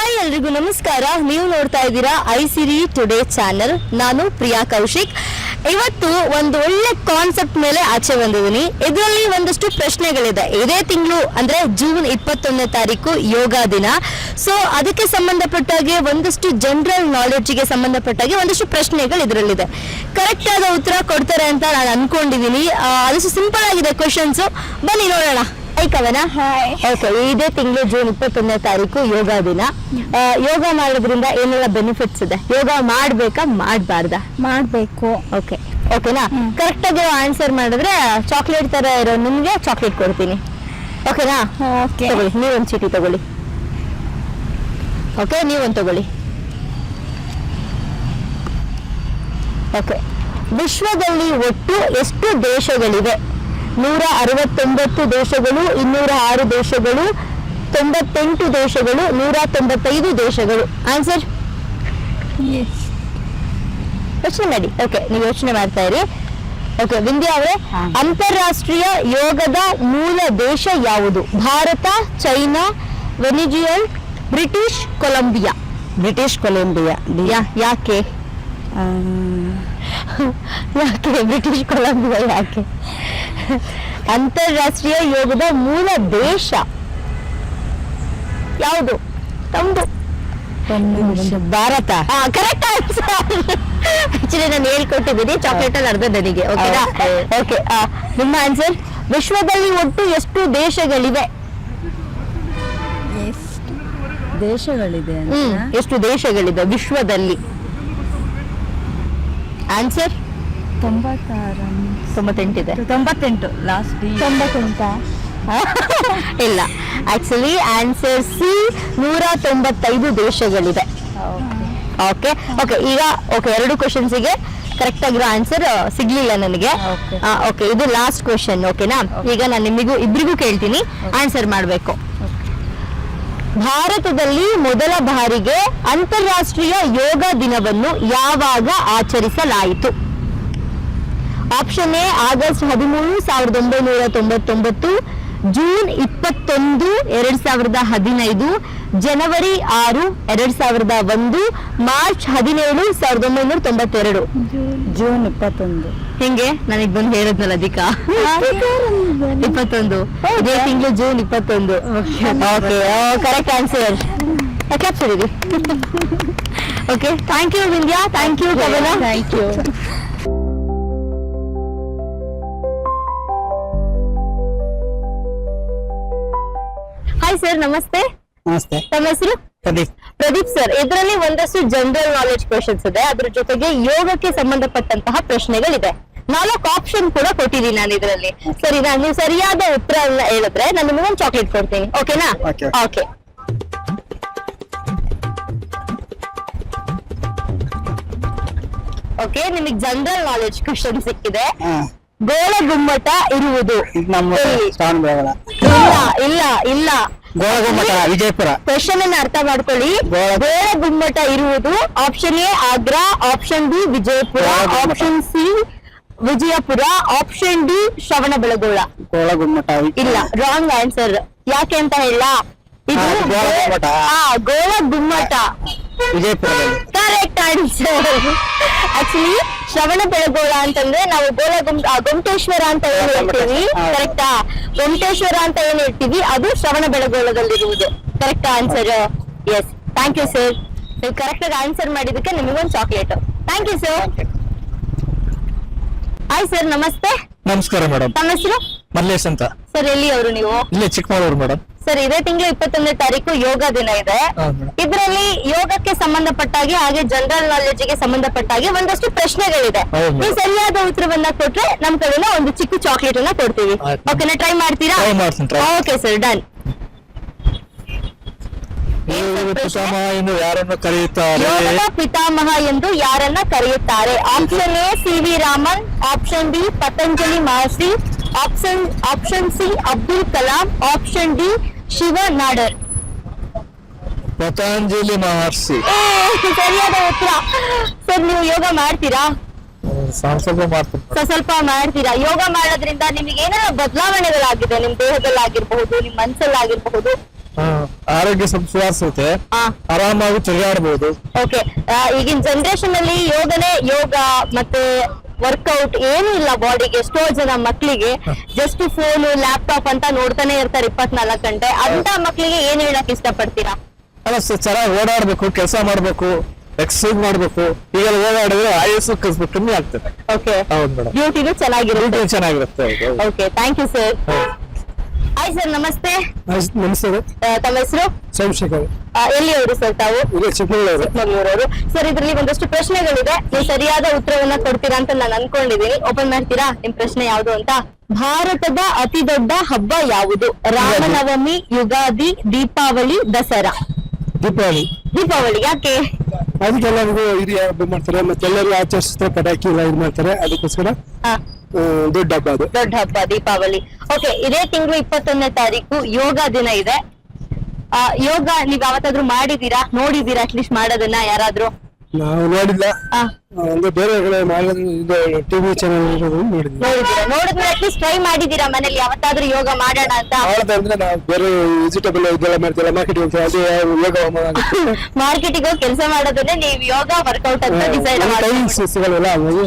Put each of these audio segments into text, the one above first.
Hi ಎಲ್ರಿಗೂ ನಮಸ್ಕಾರ. ನೀವು ನೋಡ್ತಾ ಇದ್ದೀರಾ ಐ ಸಿರಿ ಟುಡೇ ಚಾನೆಲ್ ನಾನು ಪ್ರಿಯಾ ಕೌಶಿಕ್. ಇವತ್ತು ಒಂದು ಒಳ್ಳೆ ಕಾನ್ಸೆಪ್ಟ್ ಮೇಲೆ ಆಚೆ ಬಂದಿದ್ದೀನಿ. ಇದರಲ್ಲಿ ಒಂದಷ್ಟು ಪ್ರಶ್ನೆಗಳಿದೆ. ಇದೇ ತಿಂಗಳು ಅಂದ್ರೆ ಜೂನ್ ಇಪ್ಪತ್ತೊಂದನೇ ತಾರೀಕು ಯೋಗ ದಿನ. ಸೊ ಅದಕ್ಕೆ ಸಂಬಂಧಪಟ್ಟಾಗೆ ಒಂದಷ್ಟು ಜನರಲ್ ನಾಲೆಡ್ಜ್ಗೆ ಸಂಬಂಧಪಟ್ಟಾಗೆ ಒಂದಷ್ಟು ಪ್ರಶ್ನೆಗಳು ಇದರಲ್ಲಿದೆ. ಕರೆಕ್ಟ್ ಆದ ಉತ್ತರ ಕೊಡ್ತಾರೆ ಅಂತ ನಾನು ಅನ್ಕೊಂಡಿದ್ದೀನಿ. ಆದಷ್ಟು ಸಿಂಪಲ್ ಆಗಿದೆ ಕ್ವಶನ್ಸ್ ಬನ್ನಿ ನೋಡೋಣ. ಹಾಯ್ ಓಕೆ ಇದೇ ತಿಂಗಳು ಜೂನ್ ಇಪ್ಪತ್ತೊಂದನೇ ತಾರೀಕು ಯೋಗ ದಿನ. ಯೋಗ ಮಾಡೋದ್ರಿಂದ ಏನೆಲ್ಲ ಬೆನಿಫಿಟ್ಸ್ ಇದೆ? ಯೋಗ ಮಾಡ್ಬೇಕಾ ಮಾಡ್ಬಾರ್ದಾ? ಮಾಡ್ಬೇಕು. ಓಕೆ ಓಕೆನಾ. ಕರೆಕ್ಟ್ ಆಗಿ ಆನ್ಸರ್ ಮಾಡಿದ್ರೆ ಚಾಕ್ಲೇಟ್ ತರ ಇರೋ ನಿಮ್ಗೆ ಚಾಕ್ಲೇಟ್ ಕೊಡ್ತೀನಿ. ಓಕೆನಾ ಓಕೆ ತಗೊಳ್ಳಿ ನೀವೊಂದು ಚೀಟಿ ತಗೊಳ್ಳಿ. ಓಕೆ ನೀವೊಂದು ತಗೊಳ್ಳಿ. ಓಕೆ ವಿಶ್ವದಲ್ಲಿ ಒಟ್ಟು ಎಷ್ಟು ದೇಶಗಳಿವೆ? ನೂರ ಅರವತ್ತೊಂಬತ್ತು ದೇಶಗಳು ಇನ್ನೂರ ಆರು ದೇಶಗಳು ತೊಂಬತ್ತೆಂಟು ದೇಶಗಳು ನೂರ ತೊಂಬತ್ತೈದು ದೇಶಗಳು ಆನ್ಸರ್ ಯೋಚನೆ ಮಾಡಿ. ಓಕೆ ನೀವು ಯೋಚನೆ ಮಾಡ್ತಾ ಇರಿ. ಓಕೆ ವಿಂದ್ಯಾ ಅವರೇ ಅಂತಾರಾಷ್ಟ್ರೀಯ ಯೋಗದ ಮೂಲ ದೇಶ ಯಾವುದು? Bharat China Venezuela British Columbia. British Columbia. ಯಾಕೆ? ಯಾಕೆ ಬ್ರಿಟಿಷ್ ಕೊಲಂಬಿಯಾ ಯಾಕೆ? ಅಂತಾರಾಷ್ಟ್ರೀಯ ಯೋಗದ ಮೂಲ ದೇಶ. ಯಾವುದು? ತಮ್ದು ಭಾರತ. ಕರೆಕ್ಟ್ ಆಕ್ಚುಲಿ ನಾನು ಹೇಳ್ಕೊಟ್ಟಿದ್ದೀನಿ ಚಾಕ್ಲೇಟ್ ಅಲ್ಲಿ ಅರ್ಧ ನನಗೆ ಓಕೆನಾ ಓಕೆ ನಿಮ್ಮ ಆನ್ಸರ್ ವಿಶ್ವದಲ್ಲಿ ಒಟ್ಟು ಎಷ್ಟು ದೇಶಗಳಿವೆ? ದೇಶಗಳಿದೆ ಎಷ್ಟು ದೇಶಗಳಿದೆ ವಿಶ್ವದಲ್ಲಿ? ಆನ್ಸರ್ ತೊಂಬತ್ತಾರು ತೊಂಬತ್ತೆಂಟಿದೆ ತೊಂಬತ್ತೆಂಟು. ಲಾಸ್ಟ್ ತೊಂಬತ್ತೆಂಟ? ಇಲ್ಲ. ಆಕ್ಚುಲಿ ಆನ್ಸರ್ ಸಿ ನೂರ ತೊಂಬತ್ತೈದು ದೇಶಗಳಿದೆ ಓಕೆ ಓಕೆ ಈಗ ಓಕೆ ಎರಡು ಕ್ವಶನ್ಸಿಗೆ ಕರೆಕ್ಟ್ ಆಗಿರೋ ಆನ್ಸರ್ ಸಿಗ್ಲಿಲ್ಲ ನನಗೆ. ಓಕೆ ಇದು ಲಾಸ್ಟ್ ಕ್ವಶನ್ ಓಕೆನಾ ಈಗ ನಾನು ನಿಮಗೂ ಇಬ್ರಿಗೂ ಕೇಳ್ತೀನಿ. ಆನ್ಸರ್ ಮಾಡಬೇಕು. ಭಾರತದಲ್ಲಿ ಮೊದಲ ಬಾರಿಗೆ ಅಂತಾರಾಷ್ಟ್ರೀಯ ಯೋಗ ದಿನವನ್ನು ಯಾವಾಗ ಆಚರಿಸಲಾಯಿತು? ಆಪ್ಷನ್ ಎ ಆಗಸ್ಟ್ ಹದಿಮೂರು ಸಾವಿರದ ಒಂಬೈನೂರ ತೊಂಬತ್ತೊಂಬತ್ತು ಜೂನ್ ಇಪ್ಪತ್ತೊಂದು ಎರಡ್ ಸಾವಿರದ ಹದಿನೈದು ಜನವರಿ ಆರು ಎರಡ್ ಸಾವಿರದ ಒಂದು ಮಾರ್ಚ್ ಹದಿನೇಳು ಸಾವಿರದ ಒಂಬೈನೂರ ತೊಂಬತ್ತೆರಡು. ಜೂನ್ ಇಪ್ಪತ್ತೊಂದು. ಹೆಂಗೆ? ನನಗೆ ಬಂದು ಹೇಳಿದ್ನಲ್ಲ ಅಧಿಕ ಇಪ್ಪತ್ತೊಂದು. ಇದೇ ತಿಂಗಳು ಜೂನ್ ಇಪ್ಪತ್ತೊಂದು. Okay correct answer capture okay thank you Vindya thank you Kavana thank you hi sir ನಮಸ್ತೆ ನಮಸ್ತೆ ತಮ್ಮ ಹೆಸರು? ಪ್ರದೀಪ್. ಪ್ರದೀಪ್ ಸರ್ ಇದರಲ್ಲಿ ಒಂದಷ್ಟು ಜನರಲ್ ನಾಲೆಜ್ ಕ್ವಶನ್ಸ್ ಇದೆ. ಅದ್ರ ಜೊತೆಗೆ ಯೋಗಕ್ಕೆ ಸಂಬಂಧಪಟ್ಟಂತಹ ಪ್ರಶ್ನೆಗಳಿದೆ. ನಾಲ್ಕು ಆಪ್ಷನ್ ಕೂಡ ಕೊಟ್ಟಿದ್ದೀನಿ ನಾನು ಇದರಲ್ಲಿ. ಸರಿ ನಾನು ನೀವು ಸರಿಯಾದ ಉತ್ತರ ಹೇಳಿದ್ರೆ ನಾನು ನಿಮಗೊಂದು ಚಾಕ್ಲೇಟ್ ಕೊಡ್ತೀನಿ. ಓಕೆನಾ Okay. ಓಕೆ ಓಕೆ ನಿಮಗೆ ಜನರಲ್ ನಾಲೆಜ್ ಕ್ವಶನ್ ಸಿಕ್ಕಿದೆ. ಹಾ. ಗೋಳ ಗುಮ್ಮಟ ಇರುವುದು. ಇದು ನಮ್ಮ ಎಲ್ಲಿ? ಶ್ರಾವಣ ಬೆಳಗೊಳ ಇಲ್ಲ ಇಲ್ಲ ಇಲ್ಲ. ಗೋಳಗುಮ್ಮಟ ವಿಜಯಪುರ. ಕ್ವಶನ್ ಅನ್ನ ಅರ್ಥ ಮಾಡ್ಕೊಳ್ಳಿ. ಗೋಳ- ಗೋಳ ಗುಮ್ಮಟ ಇರುವುದು option A Agra option B Vijayapura option C Vijayapura option D Shravana Belagola ಗೋಳಗುಮ್ಮಟ ಇಲ್ಲ ರಾಂಗ್ ಆನ್ಸರ್ ಯಾಕೆ ಅಂತ ಹೇಳ. ಇದು ಗೋಳ ಗುಮ್ಮಟ. ವಿಜಯಪುರ ಗೋಳ correct answer actually Shravana Belagola ಅಂತಂದ್ರೆ ನಾವು ಗೋಲ ಗುಮ್ ಗೊಮಟೇಶ್ವರ ಅಂತ ಏನ್ ಹೇಳ್ತೀವಿ? ಕರೆಕ್ಟಾ ಗೊಮಟೇಶ್ವರ ಅಂತ ಏನ್ ಹೇಳ್ತೀವಿ? ಅದು Shravana ಬೆಳಗೋಳದಲ್ಲಿರುವುದು. Correct answer yes thank you sir ನೀವು ಕರೆಕ್ಟ್ ಆಗಿ ಆನ್ಸರ್ ಮಾಡಿದಕ್ಕೆ ನಿಮಗೊಂದು chocolate thank you sir hi sir ನಮಸ್ತೆ. ನಮಸ್ಕಾರ ಮೇಡಮ್ ತಮ್ಮ ಹೆಸರು? ಮಲ್ಲೇಶ್ ಅಂತ. ಸರ್ ಎಲ್ಲಿ ಅವರು ನೀವು? ಇಲ್ಲೇ ಚಿಕ್ಕಮಗಳೂರು ಮೇಡಮ್ ಸರ್ ಇದೇ ತಿಂಗಳು ಇಪ್ಪತ್ತೊಂದನೇ ತಾರೀಕು ಯೋಗ ದಿನ ಇದೆ. ಇದರಲ್ಲಿ ಯೋಗಕ್ಕೆ ಸಂಬಂಧಪಟ್ಟಾಗಿ ಹಾಗೆ ಜನರಲ್ ನಾಲೆಜ್ಗೆ ಸಂಬಂಧಪಟ್ಟಾಗಿ ಒಂದಷ್ಟು ಪ್ರಶ್ನೆಗಳಿದೆ. ನೀವು ಸರಿಯಾದ ಉತ್ತರವನ್ನ ಕೊಟ್ರೆ ನಮ್ ಕಡೆಯಿಂದ ಒಂದು ಚಿಕ್ಕ ಚಾಕ್ಲೇಟ್ ಅನ್ನ ಕೊಡ್ತೀವಿ. ಓಕೆನಾ ಟ್ರೈ ಮಾಡ್ತೀರಾ? ಓಕೆ ಸರ್ ಡನ್ ಪಿತಾಮಹ ಎಂದು ಯಾರನ್ನು ಕರೆಯುತ್ತಾರೆ? ಯೋಗದ ಪಿತಾಮಹ ಎಂದು ಯಾರನ್ನ ಕರೆಯುತ್ತಾರೆ? Option A C V Raman. Option B Patanjali Maharshi option option C Abdul Kalam. Option D Shiv Nadar. Patanjali Maharshi. ಸರಿಯಾದ ಉತ್ತರ. ಸರ್ ನೀವು ಯೋಗ ಮಾಡ್ತೀರಾ? ಸ್ವಲ್ಪ ಸ್ವಲ್ಪ ಮಾಡ್ತೀನಿ ಸ್ವಲ್ಪ ಸ್ವಲ್ಪ ಮಾಡ್ತೀರಾ? ಯೋಗ ಮಾಡೋದ್ರಿಂದ ನಿಮಗೆ ಏನೋ ಬದಲಾವಣೆಗಳಾಗಿದೆ? ನಿಮ್ ದೇಹದಲ್ಲಾಗಿರ್ಬಹುದು ನಿಮ್ ಮನ್ಸಲ್ಲಾಗಿರ್ಬಹುದು? ಆರೋಗ್ಯ ಸುಧಾರಿಸುತ್ತೆ ಆರಾಮಾಗಿ ಚಳಿಯಾಡಬಹುದು ಓಕೆ. ಈಗಿನ ಜನರೇಷನ್ ಅಲ್ಲಿ ಯೋಗನೇ ಯೋಗ ಮತ್ತೆ ವರ್ಕೌಟ್ ಏನು ಇಲ್ಲ ಬಾಡಿಗೆ ಎಷ್ಟೋ ಜನ ಮಕ್ಕಳಿಗೆ ಜಸ್ಟ್ ಫೋನ್ ಲ್ಯಾಪ್ಟಾಪ್ ಅಂತ ನೋಡ್ತಾನೆ ಇರ್ತಾರೆ ಇಪ್ಪತ್ನಾಲ್ಕು ಗಂಟೆ. ಅಂತ ಮಕ್ಕಳಿಗೆ ಏನ್ ಹೇಳಕ್ ಇಷ್ಟಪಡ್ತೀರಾ? ಅಲ್ಲ ಸ- ಚೆನ್ನಾಗಿ ಓಡಾಡ್ಬೇಕು ಕೆಲಸ ಮಾಡ್ಬೇಕು ಎಕ್ಸರ್ಸೈಸ್ ಮಾಡ್ಬೇಕು. ಈಗ ಓಡಾಡಿದ್ರೆ ಆಯಸ್ಸು ಕಸ್- ಕಮ್ಮಿ ಆಗ್ತದೆ. ಓಕೆ ಹೌದು ಮೇಡಮ್. ಡ್ಯೂಟಿನೂ ಚೆನ್ನಾಗಿರುತ್ತೆ. ಚೆನ್ನಾಗಿರುತ್ತೆ. Okay thank you sir hi sir ನಮಸ್ತೆ ನಮಸ್ತೆ ತಮ್ಮ ಹೆಸರು? ಸೋಮಶೇಖರ್. ಎಲ್ಲಿ ಅವರು ಸರ್ ತಾವು? ಚಿಕ್ಕಮಗಳೂರು. ಚಿಕ್ಕಮಗಳೂರವರು. ಸರ್ ಇದ್ರಲ್ಲಿ ಒಂದಷ್ಟು ಪ್ರಶ್ನೆಗಳಿದೆ. ನೀವು ಸರಿಯಾದ ಉತ್ತರವನ್ನ ಕೊಡ್ತೀರಾ ಅಂತ ನಾನು ಅನ್ಕೊಂಡಿದ್ದೀನಿ. ಓಪನ್ ಮಾಡ್ತೀರಾ? ನಿಮ್ ಪ್ರಶ್ನೆ ಯಾವುದು ಅಂತ? ಭಾರತದ ಅತಿ ದೊಡ್ಡ ಹಬ್ಬ ಯಾವುದು? ರಾಮನವಮಿ ಯುಗಾದಿ ದೀಪಾವಳಿ ದಸರಾ. ದೀಪಾವಳಿ. ದೀಪಾವಳಿ ಯಾಕೆ? ಅದಕ್ಕೆಲ್ಲರಿಗೂ ಹಿರಿಯ ಹಬ್ಬ ಮಾಡ್ತಾರೆ ಮತ್ತೆ ಎಲ್ಲರೂ ಆಚರಿಸ್ತಾರೆ ಪಟಾಕಿ ಎಲ್ಲ ಇದು ಮಾಡ್ತಾರೆ. ಅದಕ್ಕೋಸ್ಕರ ದೊಡ್ಡ ಹಬ್ಬ ಅದು. ದೊಡ್ಡ ಹಬ್ಬ ದೀಪಾವಳಿ. ಓಕೆ ಇದೇ ತಿಂಗಳು ಇಪ್ಪತ್ತೊಂದನೇ ತಾರೀಕು ಯೋಗ ದಿನ ಇದೆ. ಆ, ಯೋಗ ನೀವ್ ಯಾವತ್ತಾದ್ರೂ ಮಾಡಿದೀರಾ? ನೋಡಿದೀರಾ ಅಟ್ಲೀಸ್ಟ್ ಮಾಡೋದನ್ನ ಯಾರಾದ್ರೂ? ನಾವು ನೋಡಿಲ್ಲ. ಆ, ಅಂದ್ರೆ ಬೇರೆ ಕಡೆ ಮಾಡಿದ್ರೆ ಇದು ಟಿವಿ ಚಾನಲ್ ನೋಡಿದ್ವಿ. ನೋಡಿದೀರಾ? ಅಟ್ಲೀಸ್ಟ್ ಟ್ರೈ ಮಾಡಿದೀರಾ ಮನೇಲಿ? ಯಾವತ್ತಾದ್ರೂ ಯೋಗ ಮಾಡೋಣ ಅಂತ? ಮಾಡ್ದೆ ಅಂದ್ರೆ ನಾವು ಬೇರೆ ವೆಜಿಟೇಬಲ್ ಇದೆಲ್ಲ ಮಾಡ್ತೀವಲ್ಲ ಮಾರ್ಕೆಟ್ ಹೋಗ್ತೀವಿ ಅದು ಯೋಗ ಹೋಮ ಆಗುತ್ತೆ. ಮಾರ್ಕೆಟಿಗೆ ಹೋಗಿ ಕೆಲಸ ಮಾಡೋದನ್ನೇ ನೀವು ಯೋಗ ವರ್ಕೌಟ್ ಅಂತ ಡಿಸೈಡ್ ಮಾಡಿ ಟೈಮಿಂಗ್ಸ್ ಸಿಗಲ್ವಲ್ಲ ಹಾಗಾಗಿ.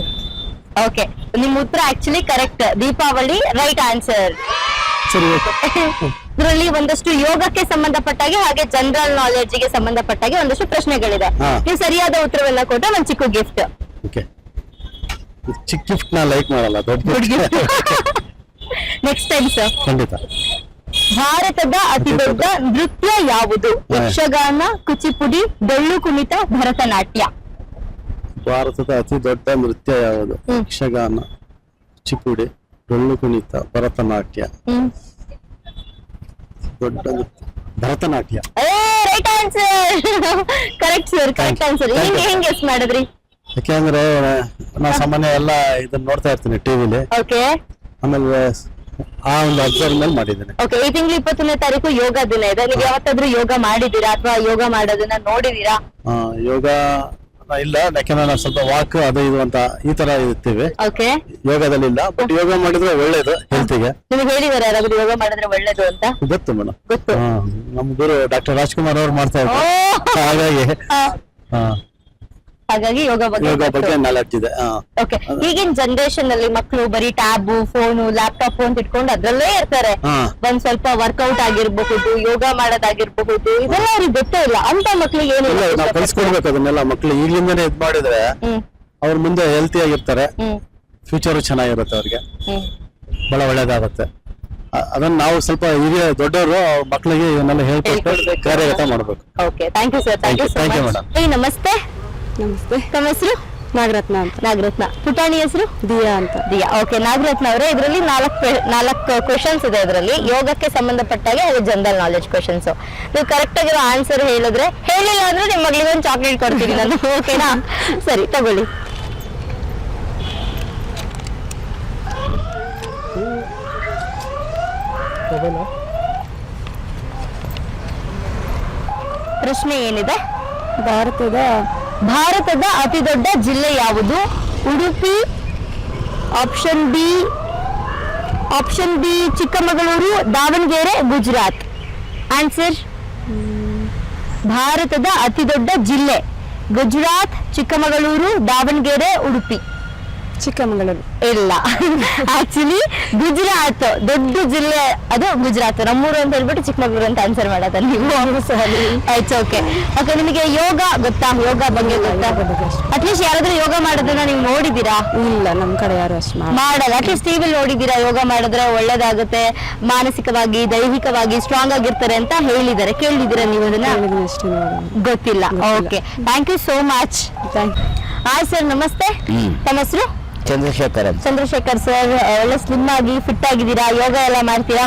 ಓಕೆ ನಿಮ್ ಉತ್ತರ actually correct Deepavali right answer ಸರಿ ಇದರಲ್ಲಿ ಒಂದಷ್ಟು ಯೋಗಕ್ಕೆ ಸಂಬಂಧಪಟ್ಟಾಗೆ ಹಾಗೆ ಜನರಲ್ ನಾಲೆಡ್ಜ್ಗೆ ಸಂಬಂಧಪಟ್ಟಾಗೆ ಒಂದಷ್ಟು ಪ್ರಶ್ನೆಗಳಿದೆ. ಹಾ. ನೀವು ಸರಿಯಾದ ಉತ್ತರವೆಲ್ಲ ಕೊಟ್ರೆ ಒಂದ್ ಚಿಕ್ಕ ಗಿಫ್ಟ್ ಓಕೆ ಚಿಕ್ಕ ಗಿಫ್ಟ್ನ ಲೈಕ್ ಮಾಡಲ್ಲ ದೊಡ್ಡ ಗಿಫ್ಟ್ ನೆಕ್ಸ್ಟ್ ಟೈಮ್ ಸರ್ ಖಂಡಿತ. ಭಾರತದ ಅತಿ ದೊಡ್ಡ ನೃತ್ಯ ಯಾವುದು. ಯಕ್ಷಗಾನ ಕುಚಿಪುಡಿ ಡೊಳ್ಳು ಕುಣಿತ ಭರತನಾಟ್ಯ. ಭಾರತದ ಅತಿ ದೊಡ್ಡ ನೃತ್ಯ ಯಾವುದು. ಯಕ್ಷಗಾನ ಚಿಪುಡಿ ಡೊಳ್ಳು ಕುಣಿತ ಭರತನಾಟ್ಯ. ದೊಡ್ಡ ನೃತ್ಯ. Bharatanatyam. Right answer correct sir correct answer Thank ಹೆಂಗ್ ಹೆಂಗ್ ಗೆಸ್ ಮಾಡಿದ್ರಿ. ಯಾಕೆಂದ್ರೆ ನಾವು ಸಾಮಾನ್ಯ ಎಲ್ಲ ಇದನ್ನ ನೋಡ್ತಾ ಇರ್ತೀನಿ ಟಿವಿಲಿ ಓಕೆ ಆಮೇಲೆ ಆ ಒಂದು ಅಬ್ಸರ್ವ್ ಮೇಲೆ ಮಾಡಿದ್ದೇನೆ. ಓಕೆ ಈ ತಿಂಗಳು ಇಪ್ಪತ್ತೊಂದನೇ ತಾರೀಕು ಯೋಗ ದಿನ ಇದೆ. ನೀವು ಯಾವತ್ತಾದ್ರೂ ಯೋಗ ಮಾಡಿದೀರಾ ಅಥವಾ ಯೋಗ ಮಾಡೋದನ್ನ ನೋಡಿದೀರಾ ಆ, ಯೋಗ ಇಲ್ಲ ಯಾಕಂದ್ರೆ ನಾವು ಸ್ವಲ್ಪ ವಾಕ್ ಅದು ಇದು ಅಂತ ಈ ತರ ಇರ್ತೀವಿ. ಓಕೆ ಯೋಗದಲ್ಲಿ ಇಲ್ಲ ಬಟ್ ಯೋಗ ಮಾಡಿದ್ರೆ ಒಳ್ಳೇದು ಹೆಲ್ತಿಗೆ ನಿಮ್ಗೆ ಹೇಳಿದಾರೆ ಯಾರಾದ್ರೂ ಯೋಗ ಮಾಡಿದ್ರೆ ಒಳ್ಳೇದು ಅಂತ? ಗೊತ್ತು ಮೇಡಮ್ ಗೊತ್ತು. ನಮ್ಮ ಗುರು ಡಾಕ್ಟರ್ ರಾಜ್ಕುಮಾರ್ ಅವ್ರು ಮಾಡ್ತಾ! ಇದ್ದಾರೆ. ಹಾಗಾಗಿ ಹಾ, ಹಾಗಾಗಿ ಯೋಗ ಬಗ್ಗೆ ಯೋಗ ಬಗ್ಗೆ ಗೊತ್ತು. ನಾಲೆಡ್ಜ್ ಇದೆ ಹಾ. ಓಕೆ ಈಗಿನ ಜನರೇಷನ್ ಅಲ್ಲಿ ಮಕ್ಕಳು ಬರೀ ಟ್ಯಾಬು ಫೋನು ಲ್ಯಾಪ್ಟಾಪ್ ಅಂತ ಇಟ್ಕೊಂಡು ಅದ್ರಲ್ಲೇ ಇರ್ತಾರೆ. ಹಾ. ಒಂದ್ ಸ್ವಲ್ಪ ವರ್ಕೌಟ್ ಆಗಿರ್ಬಹುದು ಯೋಗ ಮಾಡೋದಾಗಿರ್ಬಹುದು ಇದೆಲ್ಲ ಅವ್ರಿಗೆ ಗೊತ್ತೇ ಇಲ್ಲ. ಅಂತ ಮಕ್ಳಿಗೆ ಇಲ್ಲ ನಾವು ಕಲ್ಸ್ಕೊಡ್ಬೇಕು ಅದನ್ನೆಲ್ಲ. ಮಕ್ಳು ಈಗಿಂದನೇ ಇದ್ ಮಾಡಿದ್ರೆ ಹ್ಮ್. ಅವ್ರ ಮುಂದೆ ಹೆಲ್ತಿ ಆಗಿರ್ತಾರೆ. ಹ್ಮ್. ಫ್ಯೂಚರ್ ಚೆನ್ನಾಗಿರುತ್ತೆ ಅವ್ರಿಗೆ. ಹ್ಮ್. ಬಹಳ ಒಳ್ಳೇದಾಗುತ್ತೆ. ಅ- ಅದನ್ನ ನಾವು ಸ್ವಲ್ಪ ಹಿರಿಯ ದೊಡ್ಡವರು ಮಕ್ಕಳಿಗೆ ಇವನ್ನೆಲ್ಲ ಹೇಳ್ಕೊಟ್ಟು ಹೇಳ್ಕೊಡ್ಬೇಕು. ಕಾರ್ಯಗತ ಮಾಡ್ಬೇಕು. Okay thank you sir thank you Thank you, thank madam. ನಮಸ್ತೆ. ನಮಸ್ತೆ. ತಮ್ಮ ಹೆಸರು? ನಾಗರತ್ನ ಅಂತ. ನಾಗರತ್ನ. ಪುಟಾಣಿ ಹೆಸರು? ದಿಯಾ ಅಂತ. ದಿಯಾ ಓಕೆ ನಾಗರತ್ನ ಅವರೇ ಇದರಲ್ಲಿ ನಾಲ್ಕು ನಾಲ್ಕು ಕ್ವಶನ್ಸ್ ಇದೆ ಇದರಲ್ಲಿ. ಯೋಗಕ್ಕೆ ಸಂಬಂಧಪಟ್ಟಾಗೆ ಅದು ಜನರಲ್ ನಾಲೆಜ್ ಕ್ವಶನ್ಸ್ ನೀವು ಕರೆಕ್ಟ್ ಆಗಿರೋ ಆನ್ಸರ್ ಹೇಳಿದ್ರೆ ಹೇಳಿಲ್ಲ ಅಂದ್ರೆ ನಿಮ್ಮ ಮಗಳಿಗೆ ಒಂದು ಚಾಕ್ಲೇಟ್ ಕೊಡ್ತೀನಿ ನಾನು. ಓಕೆನಾ ಸರಿ ತಗೊಳ್ಳಿ. ಪ್ರಶ್ನೆ ಏನಿದೆ? ಭಾರತದ ಭಾರತದ ಅತಿ ದೊಡ್ಡ ಜಿಲ್ಲೆ ಯಾವುದು? Udupi option B option B Chikkamagaluru, Davanagere, Gujarat. Answer ಭಾರತದ ಅತಿ ದೊಡ್ಡ ಜಿಲ್ಲೆ ಗುಜರಾತ್, ಚಿಕ್ಕಮಗಳೂರು, ದಾವಣಗೆರೆ, ಉಡುಪಿ. ಚಿಕ್ಕಮಗಳೂರು. ಇಲ್ಲ. ಆಕ್ಚುಲಿ ಗುಜರಾತ್ ದೊಡ್ಡ ಜಿಲ್ಲೆ ಅದು ಗುಜರಾತ್. ನಮ್ಮೂರು ಅಂತ ಹೇಳ್ಬಿಟ್ಟು ಚಿಕ್ಕಮಗಳೂರು ಅಂತ ಆನ್ಸರ್ ಮಾಡೋದ ನೀವು. ಇಟ್ಸ್ ಓಕೆ ಓಕೆ ನಿಮಗೆ ಯೋಗ ಗೊತ್ತಾ? ಯೋಗ ಬಗ್ಗೆ ಗೊತ್ತಾ? ಅಟ್ಲೀಸ್ಟ್ ಯಾರಾದ್ರೂ ಯೋಗ ಮಾಡೋದನ್ನ ನೀವು ನೋಡಿದೀರಾ ಇಲ್ಲ ನಮ್ಮ ಕಡೆ ಯಾರು ಅಷ್ಟು ಮಾಡಿ ಮಾಡಲ್ಲ. ಅಟ್ಲೀಸ್ಟ್ ಟಿವಿ ನೋಡಿದೀರಾ ಯೋಗ ಮಾಡಿದ್ರೆ ಒಳ್ಳೇದಾಗುತ್ತೆ. ಮಾನಸಿಕವಾಗಿ ದೈಹಿಕವಾಗಿ ಸ್ಟ್ರಾಂಗ್ ಆಗಿರ್ತಾರೆ ಅಂತ ಹೇಳಿದ್ದಾರೆ. ಕೇಳಿದೀರಾ ನೀವು ಅದನ್ನ? ಗೊತ್ತಿಲ್ಲ. Okay thank you so much thank hi sir ನಮಸ್ತೆ. ತಮ್ಮ ಹೆಸರು? ಚಂದ್ರಶೇಖರ್ ಅಂತ. ಚಂದ್ರಶೇಖರ್ ಸರ್ ಒಳ್ಳೆ ಸ್ಲಿಮ್ ಆಗಿ ಫಿಟ್ ಆಗಿದ್ದೀರಾ? ಯೋಗ ಎಲ್ಲ ಮಾಡ್ತೀರಾ?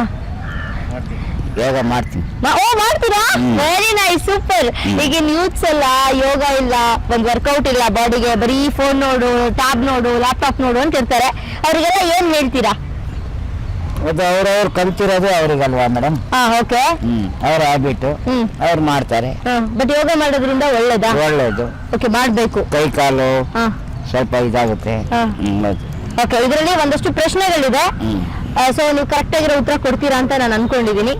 ಯೋಗ ಮಾಡ್ತೀನಿ. ಓ ಮಾಡ್ತೀರಾ? ವೆರಿ ನೈಸ್ ಸೂಪರ್ ಈಗಿನ ಯೂತ್ಸ್ ಎಲ್ಲ ಯೋಗ ಇಲ್ಲ ಒಂದ್ ವರ್ಕೌಟ್ ಇಲ್ಲ ಬಾಡಿಗೆ ಬರೀ ಫೋನ್ ನೋಡು ಟ್ಯಾಬ್ ನೋಡು ಲ್ಯಾಪ್ಟಾಪ್ ನೋಡು ಅಂತ ಇರ್ತಾರೆ. ಅವರಿಗೆಲ್ಲ ಏನ್ ಹೇಳ್ತೀರಾ? ಅದು ಅವ್ರವ್ರು ಕಲ್ತಿರೋದು ಅವ್ರಿಗಲ್ವಾ ಮೇಡಮ್ ಹಾ ಓಕೆ ಅವ್ರ ಹ್ಯಾಬಿಟ್ ಹ್ಮ್. ಅವ್ರು ಮಾಡ್ತಾರೆ. ಬಟ್ ಯೋಗ ಮಾಡೋದ್ರಿಂದ ಒಳ್ಳೇದಾ? ಒಳ್ಳೇದು. ಓಕೆ ಮಾಡಬೇಕು. ಕೈ ಕಾಲು ಹಾ. ಸ್ವಲ್ಪ ಇದಾಗುತ್ತೆ. ಓಕೆ ಇದರಲ್ಲಿ ಒಂದಷ್ಟು ಪ್ರಶ್ನೆಗಳಿದೆ. ಸೊ ನೀವು ಕರೆಕ್ಟ್ ಆಗಿರೋ ಉತ್ತರ ಕೊಡ್ತೀರಾ ಅಂತ ನಾನು ಅನ್ಕೊಂಡಿದ್ದೀನಿ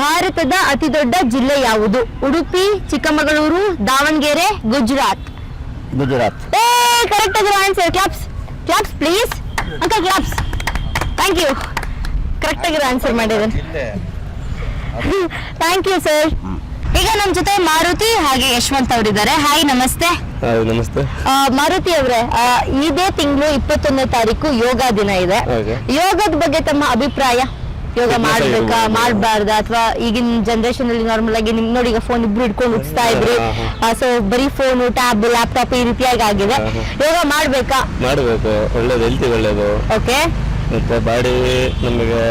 ಭಾರತದ ಅತಿ ದೊಡ್ಡ ಜಿಲ್ಲೆ ಯಾವುದು? ಉಡುಪಿ ಚಿಕ್ಕಮಗಳೂರು ದಾವಣಗೆರೆ ಗುಜರಾತ್. ಗುಜರಾತ್. ಏ ಕರೆಕ್ಟ್ ಆಗಿರೋ ಆನ್ಸರ್ ಕ್ಲಾಪ್ಸ್ ಕ್ಲಾಪ್ಸ್ ಪ್ಲೀಸ್ ಅಂಕ ಕ್ಲಾಪ್ಸ್ ಥ್ಯಾಂಕ್ ಯು ಕರೆಕ್ಟ್ ಆಗಿರೋ ಆನ್ಸರ್ ಮಾಡಿದ್ದೀನಿ ಥ್ಯಾಂಕ್ ಯು ಸರ್ ಈಗ ನಮ್ ಜೊತೆ ಮಾರುತಿ ಹಾಗೆ ಯಶವಂತ್ ಅವರಿದ್ದಾರೆ. ಹಾಯ್ ನಮಸ್ತೆ. ನಮಸ್ತೆ. ಆ, ಮಾರುತಿ ಅವರೇ ಇದೇ ತಿಂಗಳು ಇಪ್ಪತ್ತೊಂದನೇ ತಾರೀಕು ಯೋಗ ದಿನ ಇದೆ. Okay. ಯೋಗದ ಬಗ್ಗೆ ತಮ್ಮ ಅಭಿಪ್ರಾಯ? ಯೋಗ ಮಾಡ್ಬೇಕಾ ಮಾಡಬಾರ್ದ ಮಾಡಬಾರ್ದಾ? ಅಥವಾ ಈಗಿನ ಜನರೇಷನ್ ಅಲ್ಲಿ ನಾರ್ಮಲ್ ಆಗಿ ನಿಮ್ ನೋಡಿ ಈಗ ಫೋನ್ ಇಬ್ರು ಇಟ್ಕೊಂಡು ಉಡ್ಸ್ತಾ ಇದ್ರಿ. ಹಾ, ಸೊ ಬರೀ ಫೋನ್ ಟ್ಯಾಬ್ ಲ್ಯಾಪ್ಟಾಪ್ ಈ ರೀತಿಯಾಗಿ ಆಗಿದೆ. ಹಾ, ಹಾ. ಯೋಗ ಮಾಡ್ಬೇಕಾ? ಮಾಡಬೇಕು. ಒಳ್ಳೇದು ಹೆಲ್ತಿ ಒಳ್ಳೇದು. ಓಕೆ ಮತ್ತೆ ಬಾಡಿ ನಮಗೆ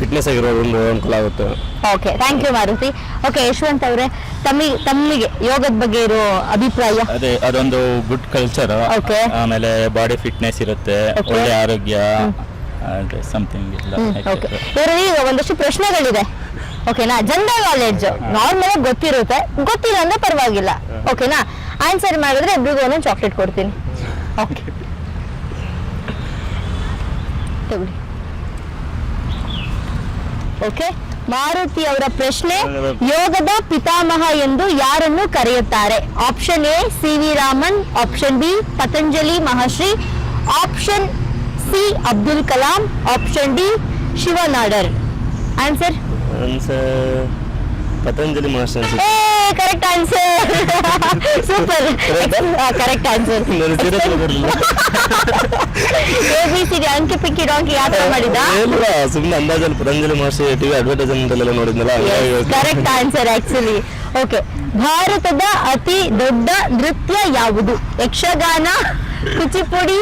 ಫಿಟ್ನೆಸ್ ಆಗಿರೋದ್ರಿಂದ ಒಂದು ಅನುಕೂಲ ಆಗುತ್ತೆ. Okay thank you Maruti. Okay Yashwant ಅವರೇ ತಮ್ಮಿಗೆ ತಮ್ಮಿಗೆ ಯೋಗದ ಬಗ್ಗೆ ಇರೋ ಅಭಿಪ್ರಾಯ? ಅದೇ ಅದೊಂದು ಗುಡ್ ಕಲ್ಚರ್ ಓಕೆ ಆಮೇಲೆ ಬಾಡಿ ಫಿಟ್ನೆಸ್ ಇರುತ್ತೆ Okay. ಒಳ್ಳೆ ಆರೋಗ್ಯ ಸಮಥಿಂಗ್ ಇಲ್ಲ. ಓಕೆ ಇವರಲ್ಲಿ ಈಗ ಒಂದಷ್ಟು ಪ್ರಶ್ನೆಗಳಿದೆ. ಓಕೆನಾ ಜನರಲ್ ನಾಲೆಡ್ಜ್ ನಾರ್ಮಲ್ ಆಗಿ ಗೊತ್ತಿರುತ್ತೆ. ಗೊತ್ತಿಲ್ಲ ಅಂದ್ರೆ ಪರವಾಗಿಲ್ಲ. ಓಕೆನಾ ಆನ್ಸರ್ ಮಾಡಿದ್ರೆ ಇಬ್ರಿಗೂ ಒಂದೊಂದು ಚಾಕ್ಲೇಟ್ ಕೊಡ್ತೀನಿ. ಓಕೆ ತಗೊಳ್ಳಿ. ಓಕೆ? ಮಾರುತಿ ಅವರ ಪ್ರಶ್ನೆ ಯೋಗದ ಪಿತಾಮಹ ಎಂದು ಯಾರನ್ನು ಕರೆಯುತ್ತಾರೆ? Option A C V Raman option B Patanjali Maharshi option C Abdul Kalam option D Shiv Nadar. Answer? Patanjali Maharshi correct answer. Super. Correct answer. A B C D ಅಂಕಿ ಪಿಕ್ಕಿ ಡಾಂಕಿ ಯಾತ್ರೆ ಮಾಡಿದ? ಇಲ್ಲ ಸುಮ್ಮನೆ ಅಂದಾಜಲ್ಲಿ ಪತಂಜಲಿ ಮಹರ್ಷಿ ಟಿವಿ ಅಡ್ವರ್ಟೈಸ್ಮೆಂಟ್ ಎಲ್ಲ ನೋಡಿದ್ನಲ್ಲ ಕರೆಕ್ಟ್ ಆನ್ಸರ್ ಆಕ್ಚುಲಿ ಓಕೆ ಭಾರತದ ಅತಿ ದೊಡ್ಡ ನೃತ್ಯ ಯಾವುದು? ಯಕ್ಷಗಾನ ಕುಚಿಪುಡಿ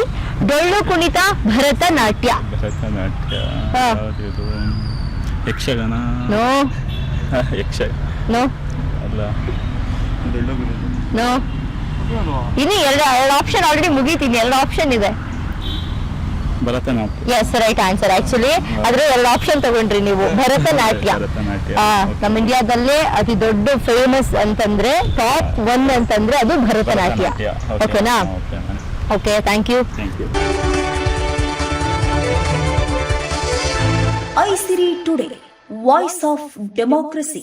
ಡೊಳ್ಳು ಕುಣಿತ ಭರತನಾಟ್ಯ. ಭರತನಾಟ್ಯ ಹಾ. ಯಾವ್ದಿದು? ಯಕ್ಷಗಾನ. ನೋ ಯಕ್ಷ ನೋ ಅಲ್ಲ ನೋ ಇನ್ನು ಎರಡು ಎರಡು ಆಪ್ಷನ್ ಆಲ್ರೆಡಿ ಮುಗೀತೀನಿ. ಎರಡು ಆಪ್ಷನ್ ಇದೆ. Bharatanatyam. Yes right answer actually ಆದ್ರೆ ಎರಡು ಆಪ್ಷನ್ ತಗೊಂಡ್ರಿ ನೀವು. ಭರತನಾಟ್ಯ. ನಮ್ಮ ಇಂಡಿಯಾದಲ್ಲೇ ಅತಿ ದೊಡ್ಡ ಫೇಮಸ್ ಅಂತಂದ್ರೆ ಟಾಪ್ ಒನ್ ಅಂತಂದ್ರೆ ಅದು ಭರತನಾಟ್ಯ. ಓಕೆನಾ okay thank you. Aisiri today voice of democracy